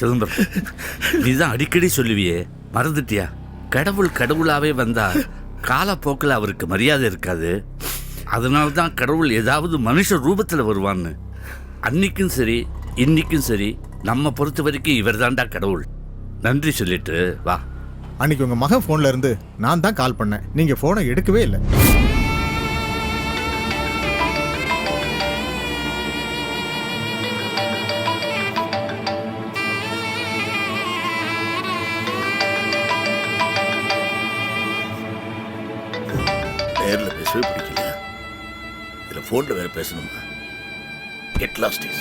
சுதந்திரம் நீதான் அடிக்கடி சொல்லுவியே மறந்துட்டியா? கடவுள் கடவுளாவே வந்தா காலப்போக்கில் அவருக்கு மரியாதை இருக்காது. அதனால தான் கடவுள் ஏதாவது மனுஷ ரூபத்தில் வருவான்னு. அன்னைக்கும் சரி இன்னைக்கும் சரி நம்ம பொறுத்த வரைக்கும் இவர் தான்டா கடவுள். நன்றி சொல்லிட்டு வா. அன்னைக்கு உங்க மகன் போன்ல இருந்து நான் தான் கால் பண்ணேன். நீங்க போனை எடுக்கவே இல்லை. ஃபோனில் வேறு பேசணுமா? கெட் லாஸ்ட் இஸ்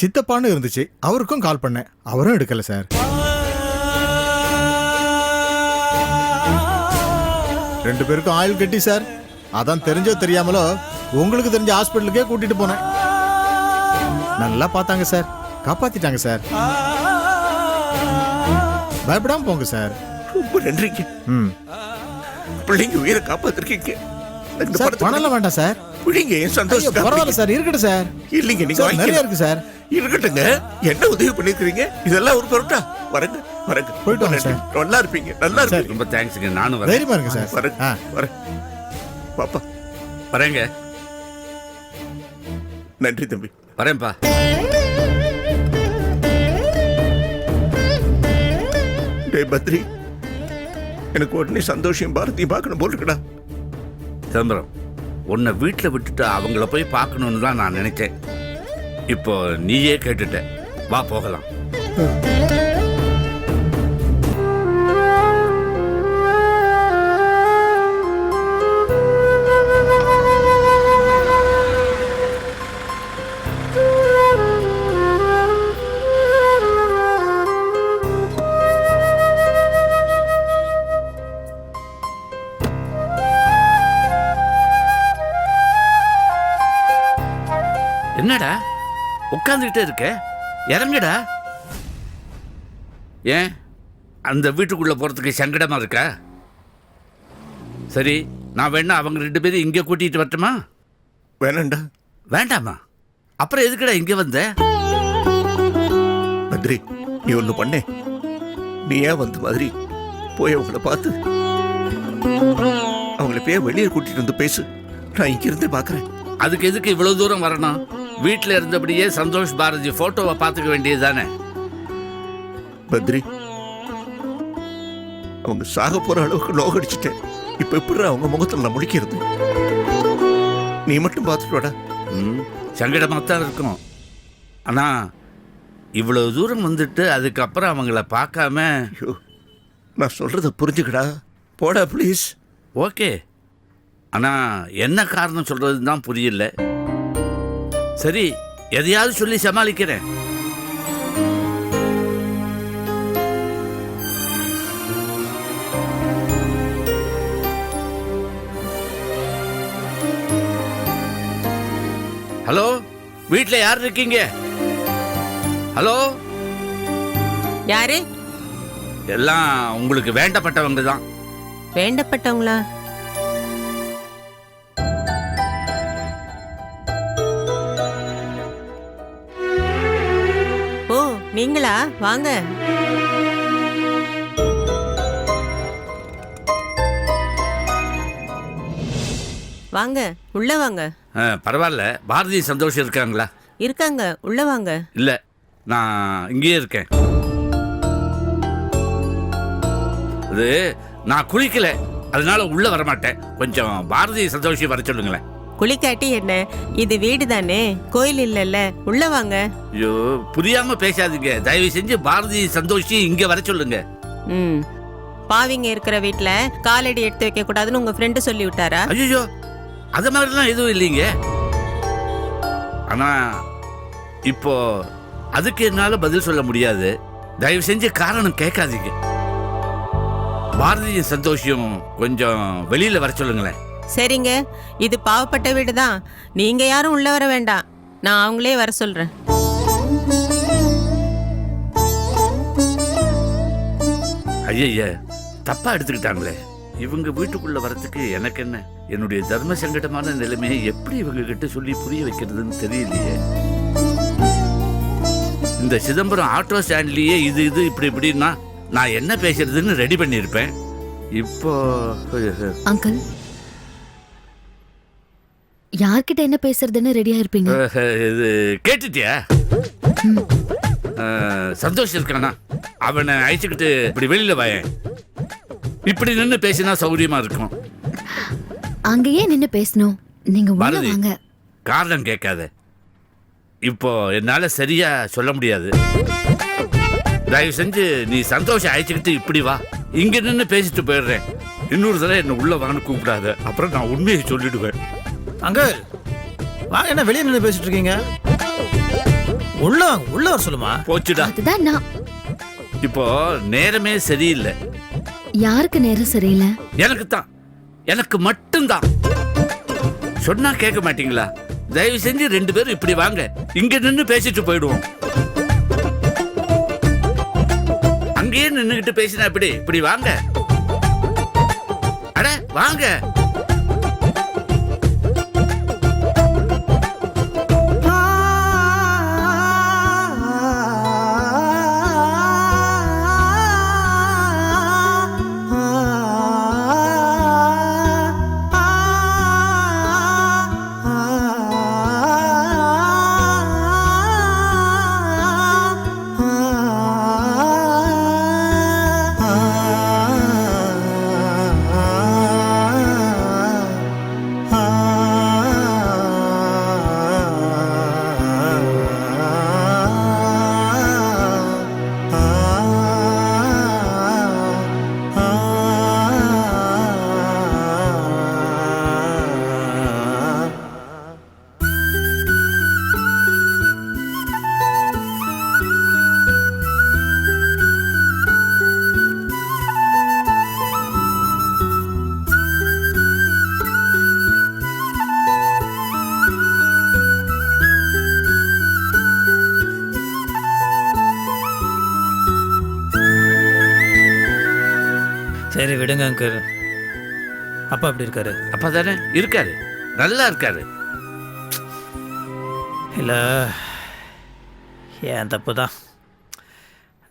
சித்தப்பான்னு இருந்துச்சு. அவருக்கும் கால் பண்ணேன். அவரும் எடுக்கல சார். ரெண்டு பேருக்கும் ஆயில் கட்டி சார். அதான் தெரிஞ்சோ தெரியாமலோ உங்களுக்கு தெரிஞ்ச ஹாஸ்பிட்டலுக்கே கூட்டிட்டு போனேன். நல்லா பார்த்தாங்க சார். காப்பாத்திட்டாங்க சார். பயப்படாம போங்க சார். ரொம்ப நன்றிங்க. ம். பிள்ளைங்க உயிரை காப்பாத்திருக்கீங்க. இந்த சார் படத்தை பணம்லாம் வேண்டாம் சார். என் ஐயோ, சந்தோஷம் பரவாயில்ல சார். இருக்கட்டும் சார். இல்லைங்க நீங்க சார் நிறைய. இருக்கு சார். இருக்கட்டுங்க. என்ன உதவி பண்ணிருக்கீங்க இதெல்லாம் ஒரு பொருட்டா? வரங்க வரங்க. போயிட்டு வாங்க நன்றி. நல்லா இருப்பீங்க நல்லா சரி. இருப்பீங்க. ரொம்ப தேங்க்ஸுங்க. நானும் வரேன். தைரியமா இருங்க சார். வரேங்க ஆ. வரேன் பாப்பா. வரேங்க. நன்றி தம்பி. வரேன்ப்பா. டேய் பத்ரி. எனக்கு உடனே சந்தோஷம் பாரதியும் பார்க்கணும் போல் இருக்குடா. சிதம்பரம் உன்னை வீட்டில் விட்டுட்டு அவங்கள போய் பார்க்கணுன்னு தான் நான் நினைச்சேன் இப்போ நீயே கேட்டுட்ட. வா போகலாம். உட்காந்துக்கிட்டே இருக்க. இறங்குடா. ஏன்? அந்த வீட்டுக்குள்ள போறதுக்கு சங்கடமா இருக்கா? சரி நான் வேணா அவங்க ரெண்டு பேரும் இங்கே கூட்டிட்டு வரட்டுமா? வேணாண்டா. வேண்டாமா? அப்புறம் எதுக்குடா இங்கே வந்த? பத்ரி நீ ஒண்ணு பண்ணே. நீ ஏன் வந்த மாதிரி? போய் அவங்கள பார்த்து அவங்கள போய் வெளியே கூட்டிட்டு வந்து பேசு. நான் இங்க இருந்து பாக்குறேன். அதுக்கு எதுக்கு இவ்வளவு தூரம் வரணும்? வீட்டில் இருந்தபடியே சந்தோஷ் பாரதி போட்டோவை பார்த்துக்க வேண்டியது தானே பத்ரி அவங்க சாக போற அளவுக்கு நோகடிச்சிட்டேன். இப்ப எப்படி அவங்க முகத்துல நான் முடிக்கிறது நீ மட்டும் பார்த்துட்டு வாடா. ம் சங்கடமாக தான் இருக்கும். ஆனால் இவ்வளவு தூரம் வந்துட்டு அதுக்கப்புறம் அவங்கள பார்க்காம ஐயோ நான் சொல்றத புரிஞ்சுக்கடா. போடா ப்ளீஸ் ஓகே. ஆனால் என்ன காரணம் சொல்கிறது தான் புரியல. சரி எதையாவது சொல்லி சமாளிக்கிறேன். ஹலோ வீட்டில் யார் இருக்கீங்க? ஹலோ? யாரு? எல்லாம் உங்களுக்கு வேண்டப்பட்டவங்க தான். வேண்டப்பட்டவங்களா? நீங்களா? வாங்க. வாங்க. உள்ள வாங்க. பரவாயில்ல. பாரதி சந்தோஷம் இருக்காங்களா? இருக்காங்க. உள்ள வாங்க. இல்லை நான் இங்கேயே இருக்கேன். அது நான் குளிக்கல. அதனால உள்ள வரமாட்டேன். கொஞ்சம் பாரதி சந்தோஷி வர சொல்லுங்களேன். குளிக்காட்டி என்ன? இது வீடு தானே கோயில் இல்லைல்ல. உள்ள வாங்க. ஐயோ புரியாம பேசாதீங்க. தயவு செஞ்சு பாரதி சந்தோஷி இங்க வர சொல்லுங்க. ம். பாவிங்க இருக்கிற வீட்ல காலடி எடுத்து வைக்க கூடாதுன்னு உங்க ஃப்ரெண்டு சொல்லி விட்டாரா? ஐயோ அது மாதிரிலாம் எதுவும் இல்லைங்க. ஆனா இப்போ அதுக்கு என்னால பதில் சொல்ல முடியாது. தயவு செஞ்சு காரணம் கேட்காதீங்க. பாரதியும் சந்தோஷியும் கொஞ்சம் வெளியில வர சொல்லுங்களேன். சரிங்க. இது பாவப்பட்ட வீடு தான் நீங்க யாரும் உள்ள வர வேண்டாம். நான் அவங்களே வர சொல்றேன். ஐயய்ய தப்பா எடுத்துக்கிட்டாங்களே. இவங்க வீட்டுக்குள்ள வரத்துக்கு எனக்கு என்ன? என்னுடைய தர்ம சங்கடமான நிலைமையை எப்படி இவங்க கிட்ட சொல்லி புரிய வைக்கிறதுன்னு தெரியலையே. இந்த சிதம்பரம் ஆட்டோ ஸ்டாண்ட்லயே இது இது இப்படி இப்படின்னா நான் என்ன பேசுறதுன்னு ரெடி பண்ணியிருப்பேன். இப்போ அங்கிள் யார்கிட்ட என்ன பேசுறதுன்னு ரெடியா இருப்பீங்க இது கேட்டுட்டியா? சந்தோஷ் இருக்கானா அவனை அழைச்சிக்கிட்டு இப்படி வெளியில வாயேன். இப்படி நின்று பேசினா சௌரியமா இருக்கும். அங்கேயே நின்னு பேசணும். நீங்க உள்ள. வாங்க. காரணம் கேட்காத. இப்போ என்னால சரியா சொல்ல முடியாது. தயவு செஞ்சு நீ சந்தோஷம் அழைச்சிக்கிட்டு இப்படி வா. இங்க நின்று பேசிட்டு போயிடுறேன். இன்னொரு தடவை என்ன உள்ள வான்னு கூப்பிடாத. அப்புறம் நான் உண்மையை சொல்லிடுவேன். அங்கிள் வாங்க என்ன வெளியே நின்று பேசிட்டு இருக்கீங்க? உள்ள வாங்க உள்ள வர சொல்லுமா? போச்சுடா. அதுதான் நான். இப்போ நேரமே சரியில்லை. யாருக்கு நேரம் சரியில்லை? எனக்கு தான் எனக்கு மட்டும்தான். சொன்னா கேட்க மாட்டீங்களா? தயவு செஞ்சு ரெண்டு பேரும் இப்படி வாங்க. இங்க நின்னு பேசிட்டு போயிடுவோம். அங்கேயே நின்னுகிட்டு பேசினா இப்படி இப்படி வாங்க. அட வாங்க. விடுங்க அங்கிள். அப்பா எப்படி இருக்காரு? அப்பதானே இருக்காரு. நல்லா இருக்காரு. இல்லை ஏன் தப்பு தான்?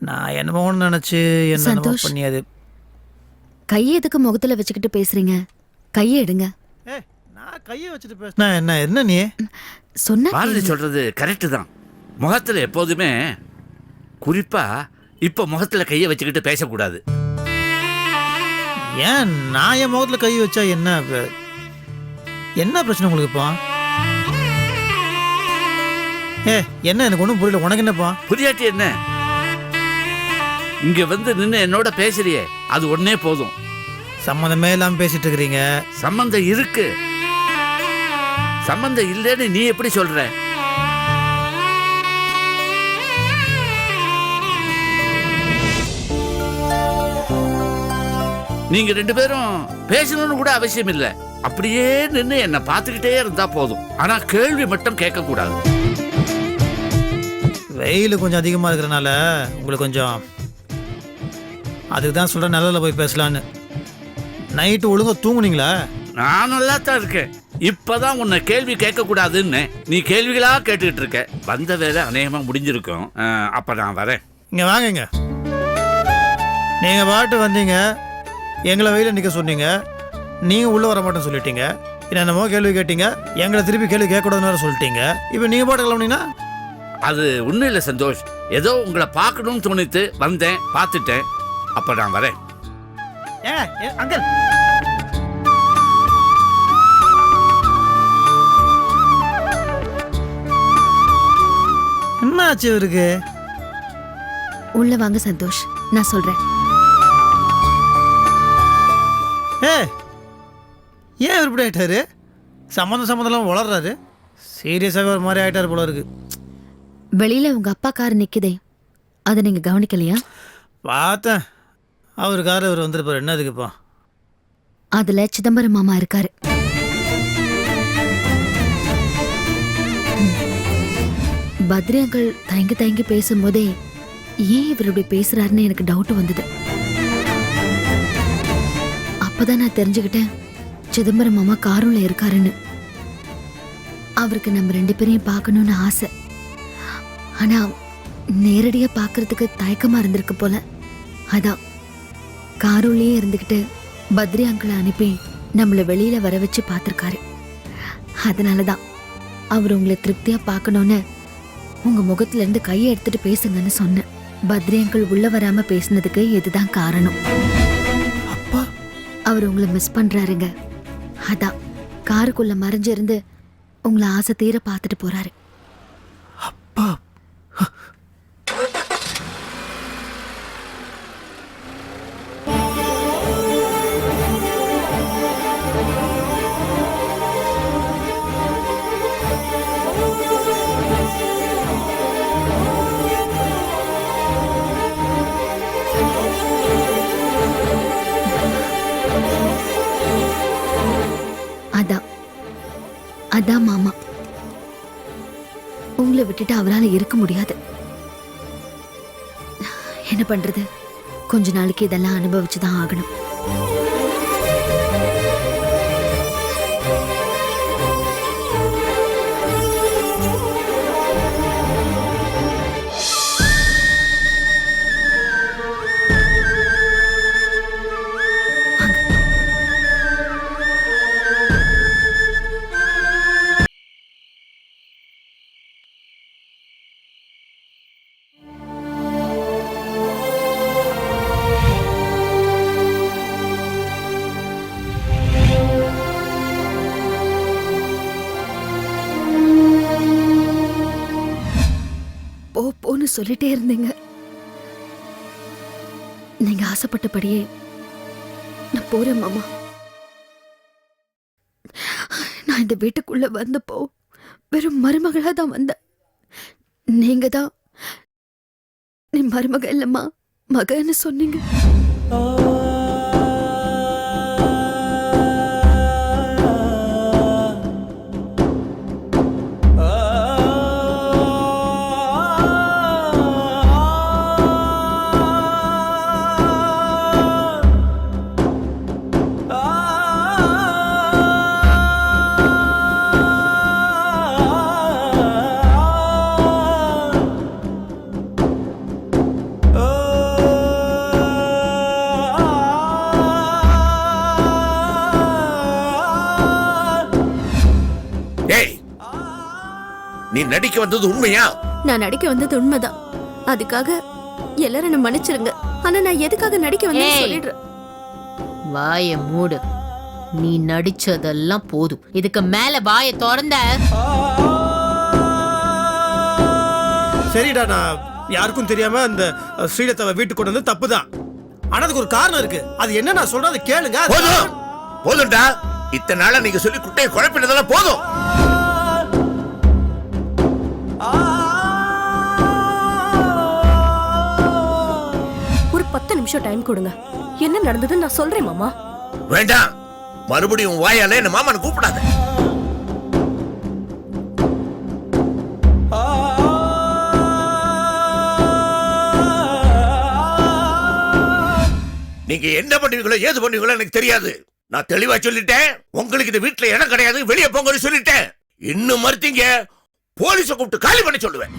நான் என்னமோன்னு நினச்சி என்னமோ சந்தோஷ். பண்ணி அது கையை எதுக்கு முகத்துல வச்சுக்கிட்டு பேசுறீங்க? கையை எடுங்க. ஏ நான் கையை வச்சுட்டு பேசினா என்ன என்ன நீ? சொன்னா பாரதி கேளுங்க. சொல்றது கரெக்டு தான். முகத்துல எப்போதுமே குறிப்பா இப்ப முகத்துல கையை வச்சுக்கிட்டு பேசக்கூடாது. ஏன் நான் என் முகத்தில் கை வச்சா என்ன என்ன பிரச்சனை உங்களுக்கு இப்போ? ஏ என்ன எனக்கு ஒன்றும் புரியல. உனக்கு என்னப்பா? புரியாட்டி என்ன? இங்க வந்து நின்னு என்னோட பேசுறியே. அது ஒன்னே போதும். சம்மந்தமே இல்லாமல் பேசிட்டு இருக்கிறீங்க. சம்பந்தம் இருக்கு. சம்பந்தம் இல்லைன்னு நீ எப்படி சொல்ற? நீங்க ரெண்டு பேரும் பேசணும்னு கூட அவசியம் இல்ல. அப்படியே நின்னு என்ன பார்த்துக்கிட்டே இருந்தா போதும். ஆனா கேள்வி மட்டும் கேட்க கூடாது வெயில் கொஞ்சம் அதிகமாக இருக்கிறனால உங்களுக்கு கொஞ்சம் அதுக்கு தான் சொல்கிறேன் நிழலில் போய் பேசலான்னு. நைட்டு ஒழுங்கா தூங்குனீங்களா? நான் நல்லா தான் இருக்கேன். இப்பதான் உன்னை கேள்வி கேட்க கூடாதுன்னு நீ கேள்விகளா கேட்டுக்கிட்டு இருக்க. வந்த வேலை அநேகமா முடிஞ்சிருக்கும். அப்ப நான் வரேன். இங்கே வாங்குங்க நீங்கள் பாட்டு வந்தீங்க எங்களை வெயில நிற்க சொன்னீங்க. நீங்கள் உள்ளே வர மாட்டேன்னு சொல்லிட்டீங்க. என்னென்னமோ கேள்வி கேட்டீங்க. எங்களை திருப்பி கேள்வி கேட்கக்கூடாதுன்னு வேற சொல்லிட்டீங்க. இப்போ நீங்கள் பாட்டு கிளம்புனீங்கன்னா? அது ஒன்றும் இல்லை சந்தோஷ். ஏதோ உங்களை பார்க்கணும்னு தோணித்து வந்தேன் பார்த்துட்டேன். அப்ப நான் வரேன். ஏ அங்கிள். என்ன ஆச்சு இவருக்கு? உள்ள வாங்க சந்தோஷ். நான் சொல்றேன். ஏ ஏன் இவர் இப்படி ஆயிட்டாரு? சம்மந்தம் சம்மந்தம்லாம் வளர்றாரு. சீரியஸாகவே ஒரு மாதிரி ஆயிட்டாரு போல இருக்கு. வெளியில உங்க அப்பா கார் நிக்குதே. அதை நீங்க கவனிக்கலையா? பார்த்தேன். அவர் கார் அவர் வந்திருப்பார். என்ன அதுக்குப்பா அதுல சிதம்பரம் மாமா இருக்காரு. பத்ரி அங்கிள் தயங்கி தயங்கி பேசும்போதே ஏன் இவர் இப்படி பேசுறாருன்னு எனக்கு டவுட் வந்தது. அப்பதான் நான் தெரிஞ்சுக்கிட்டேன். சிதம்பரம் மாமா காரூல இருக்காருன்னு. அவருக்கு நம்ம ரெண்டு பேரையும் பார்க்கணும்னு ஆசை. ஆனா நேரடியா பார்க்கறதுக்கு தயக்கமா இருந்திருக்கு போல. அதான் காருலயே இருந்துகிட்டு பத்ரி அங்கிளை அனுப்பி நம்மளை வெளியில வர வச்சு பார்த்திருக்காரு. அதனாலதான் அவர் உங்களை திருப்தியா பார்க்கணும்னு உங்க முகத்துல இருந்து கையை எடுத்துட்டு பேசுங்கன்னு சொன்னேன். பத்ரி அங்கிள் உள்ள வராம பேசுனதுக்கு இதுதான் காரணம். அவர் உங்களை மிஸ் பண்ணுறாருங்க அதான் காருக்குள்ளே மறைஞ்சிருந்து உங்களை ஆசை தீர பார்த்துட்டு போகிறாரு கொஞ்ச நாளைக்கு இதெல்லாம் அனுபவிச்சுதான் ஆகணும். சொல்லிட்டே இருந்தீங்க. நீங்க ஆசைப்பட்டபடியே நான் போறேன் மாமா. நான் இந்த வீட்டுக்குள்ள வந்தப்போ வெறும் மருமகளா தான் வந்தேன். நீங்க தான் நீ மருமக இல்லம்மா மகன்னு சொன்னீங்க. நடிக்க வந்தது உண்மையா? நான் நடிக்க வந்தது உண்மைதான். அதுக்காக எல்லாரும் என்ன மன்னிச்சிருங்க. ஆனா நான் எதுக்காக நடிக்க வந்தேன்னு ஏய். சொல்லிடுறேன். வாய மூடு. நீ நடிச்சதெல்லாம் போதும். இதுக்கு மேல வாய திறந்த. சரிடா நான் யாருக்கும் தெரியாம அந்த அஹ், ஸ்ரீலதாவை வீட்டுக்கு கொண்டு வந்து தப்பு தான் ஆனா அதுக்கு ஒரு காரணம் இருக்கு. அது என்ன நான் சொல்றதை கேளுங்க. அது- போதும். போதும்டா. இத்தனை நாளா நீங்க சொல்லி குட்டையை குழப்பினதெல்லாம் போதும். நிமிஷம் டைம் கொடுங்க. என்ன நடந்ததுன்னு நான் சொல்றேன் மாமா. வேண்டாம். மறுபடியும் உன் வாயால என்ன மாமன் கூப்பிடாத. நீங்க என்ன பண்ணுவீங்களோ ஏது பண்ணுவீங்களோ எனக்கு தெரியாது. நான் தெளிவா சொல்லிட்டேன். உங்களுக்கு இந்த வீட்டுல இடம் கிடையாது வெளியே போங்கன்னு சொல்லிட்டேன். இன்னும் மறுத்தீங்க போலீஸ கூப்பிட்டு காலி பண்ண சொல்லுவேன்.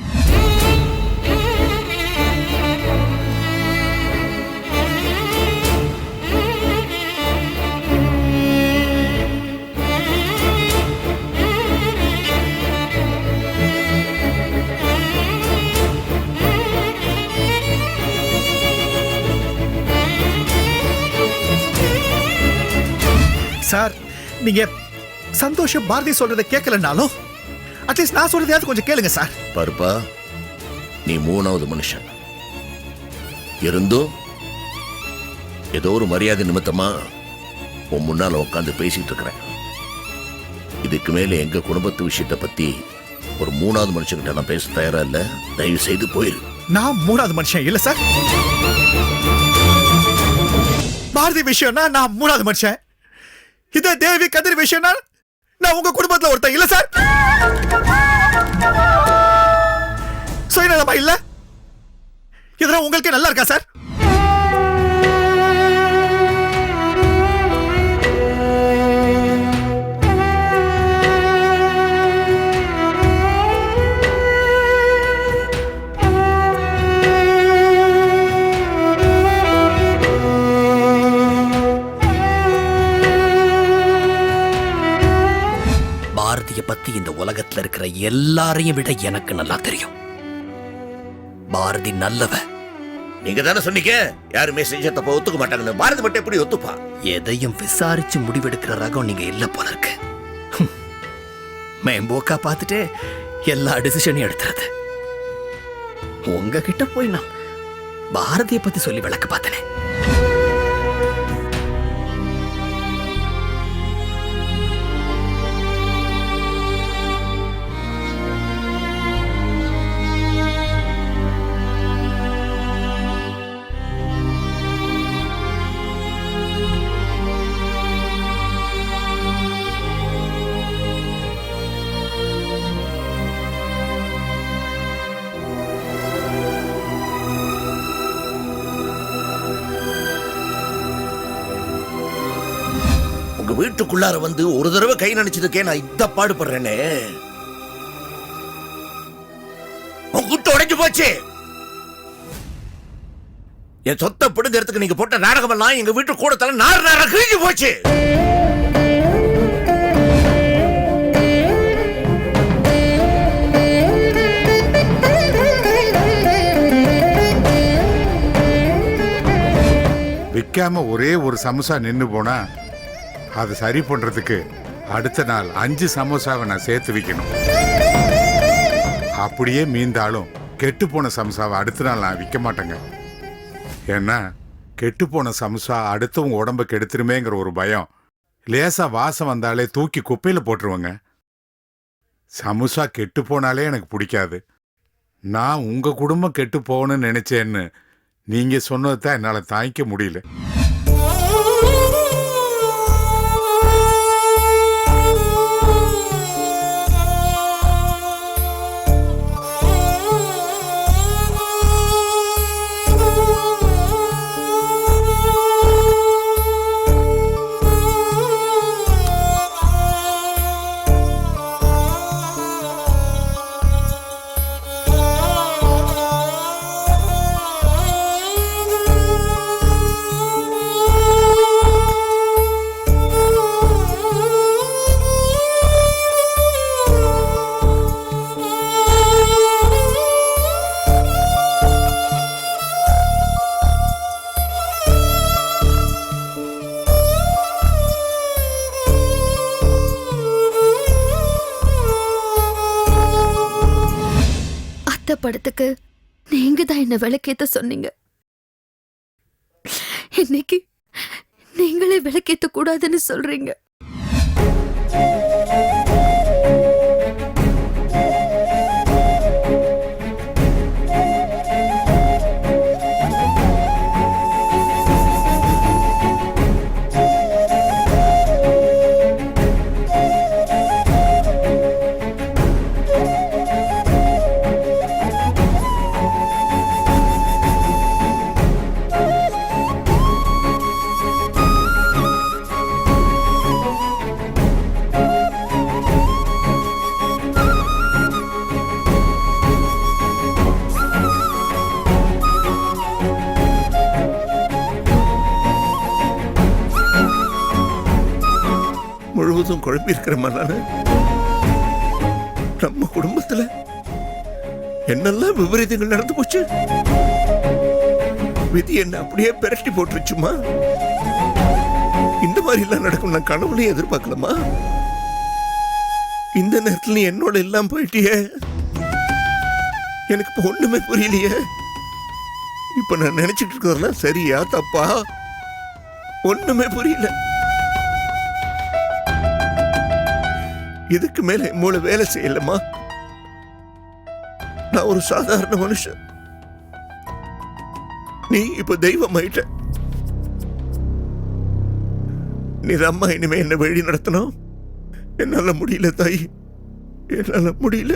சார் நீங்க சந்தோஷ பாரதி சொல்றதை கேட்கலனாலும் அட்லீஸ்ட் நான் சொல்றதையாவது கொஞ்சம் கேளுங்க சார். பருப்பா நீ மூணாவது மனுஷன். இருந்தும் ஏதோ ஒரு மரியாதை நிமித்தமா உன் முன்னால உட்காந்து பேசிட்டு இருக்கிறேன். இதுக்கு மேல எங்க குடும்பத்து விஷயத்தை பத்தி ஒரு மூணாவது மனுஷன்கிட்ட நான் பேச தயாரா இல்ல? தயவு செய்து போயிரு. நான் மூணாவது மனுஷன் இல்ல சார்? பாரதி விஷயம்னா நான் மூணாவது மனுஷன். இதே தேவி கதிர் விஷயம்னா நான் உங்க குடும்பத்துல ஒருத்தன் இல்ல சார். சுயநலமா இல்ல? இதெல்லாம் உங்களுக்கே நல்லா இருக்கா சார்? உலகத்துல இருக்கிற எல்லாரையும் விட எனக்கு நல்லா தெரியும். பாரதி நல்லவ. நீங்க தானே சொன்னீங்க? யாருமே செஞ்ச தப்ப ஒத்துக்க மாட்டாங்கன்னு. பாரதி மட்டும் எப்படி ஒத்துப்பா? எதையும் விசாரிச்சு முடிவெடுக்கிற ரகம் நீங்க இல்ல போல இருக்கு. மேம்போக்கா பார்த்துட்டு எல்லா டிசிஷனையும் எடுத்துறது. உங்ககிட்ட போய் நான் பாரதியை பத்தி சொல்லி விளக்க பார்த்தனே. உங்க வீட்டுக்குள்ளார வந்து ஒரு தடவை கை நினைச்சதுக்கே நான் இத்த பாடுபடுறேனே. உன் குட்டு உடைஞ்சு போச்சு. என் சொத்தை பிடுங்கிறதுக்கு நீங்க போட்ட நாடகம் எல்லாம் எங்க வீட்டு கூடத்தால நார் நடக்க கிழிஞ்சு போச்சு. விற்காம ஒரே ஒரு சமோசா நின்று போனா அதை சரி பண்ணுறதுக்கு அடுத்த நாள் அஞ்சு சமோசாவை நான் சேர்த்து வைக்கணும். அப்படியே மீந்தாலும் கெட்டு போன சமோசாவை அடுத்த நாள் நான் விற்க மாட்டேங்க. ஏன்னா கெட்டு போன சமோசா அடுத்தவங்க உடம்ப கெடுத்துருமேங்கிற ஒரு பயம். லேசாக வாசம் வந்தாலே தூக்கி குப்பையில் போட்டுருவோங்க. சமோசா கெட்டு போனாலே எனக்கு பிடிக்காது. நான் உங்கள் குடும்பம் கெட்டு போகணும்னு நினச்சேன்னு நீங்கள் சொன்னதை தான் என்னால் தாங்கிக்க முடியல. படத்துக்கு நீங்க தான் என்ன விளக்கேத்த சொன்னீங்க. இன்னைக்கு நீங்களே விளக்கேத்த கூடாதுன்னு சொல்றீங்க. முழுவதும் நம்ம குடும்பத்துல என்னெல்லாம் விபரீதங்கள் நடந்து போச்சு? விதி என்ன அப்படியே பிரட்டி போட்டுருச்சுமா? இந்த மாதிரி எல்லாம் நடக்கும் நான் கனவுலையும் எதிர்பார்க்கலமா? இந்த நேரத்துல நீ என்னோட எல்லாம் போயிட்டியே? எனக்கு இப்போ ஒண்ணுமே புரியலையே. இப்ப நான் நினைச்சிட்டு இருக்கிறதெல்லாம் சரியா தப்பா? ஒண்ணுமே புரியல. இதுக்கு மேல மூளை வேலை செய்யலமா நான் ஒரு சாதாரண மனுஷன். நீ இப்ப தெய்வம் ஆயிட்ட நீ அம்மா இனிமே என்ன வழி நடத்தணும்? என்னால முடியல தாய். என்னால முடியல.